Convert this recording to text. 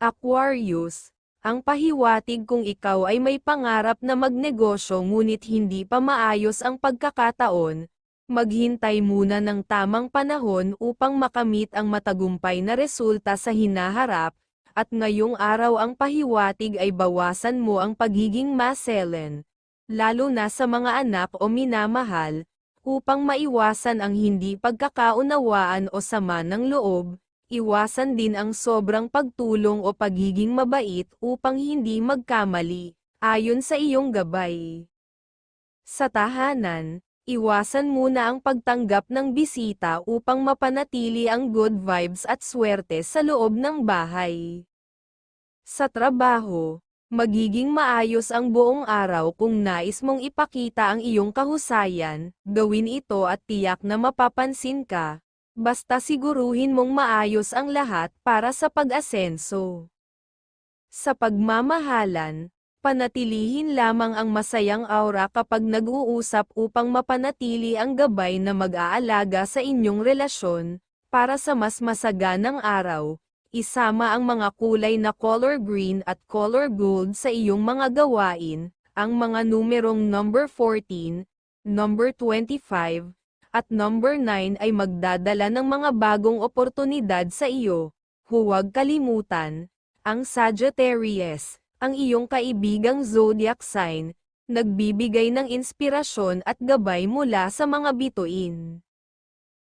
Aquarius, ang pahiwatig kung ikaw ay may pangarap na magnegosyo ngunit hindi pa maayos ang pagkakataon, maghintay muna ng tamang panahon upang makamit ang matagumpay na resulta sa hinaharap, at ngayong araw ang pahiwatig ay bawasan mo ang pagiging maselen, lalo na sa mga anak o minamahal, upang maiwasan ang hindi pagkakaunawaan o sama ng loob, iwasan din ang sobrang pagtulong o pagiging mabait upang hindi magkamali, ayon sa iyong gabay. Sa tahanan, iwasan muna ang pagtanggap ng bisita upang mapanatili ang good vibes at swerte sa loob ng bahay. Sa trabaho, magiging maayos ang buong araw kung nais mong ipakita ang iyong kahusayan, gawin ito at tiyak na mapapansin ka, basta siguruhin mong maayos ang lahat para sa pag-asenso. Sa pagmamahalan, panatilihin lamang ang masayang aura kapag nag-uusap upang mapanatili ang gabay na mag-aalaga sa inyong relasyon, para sa mas masaganang araw, isama ang mga kulay na color green at color gold sa iyong mga gawain, ang mga numerong number 14, number 25, at number 9 ay magdadala ng mga bagong oportunidad sa iyo. Huwag kalimutan, ang Sagittarius, ang iyong kaibigang zodiac sign, nagbibigay ng inspirasyon at gabay mula sa mga bituin.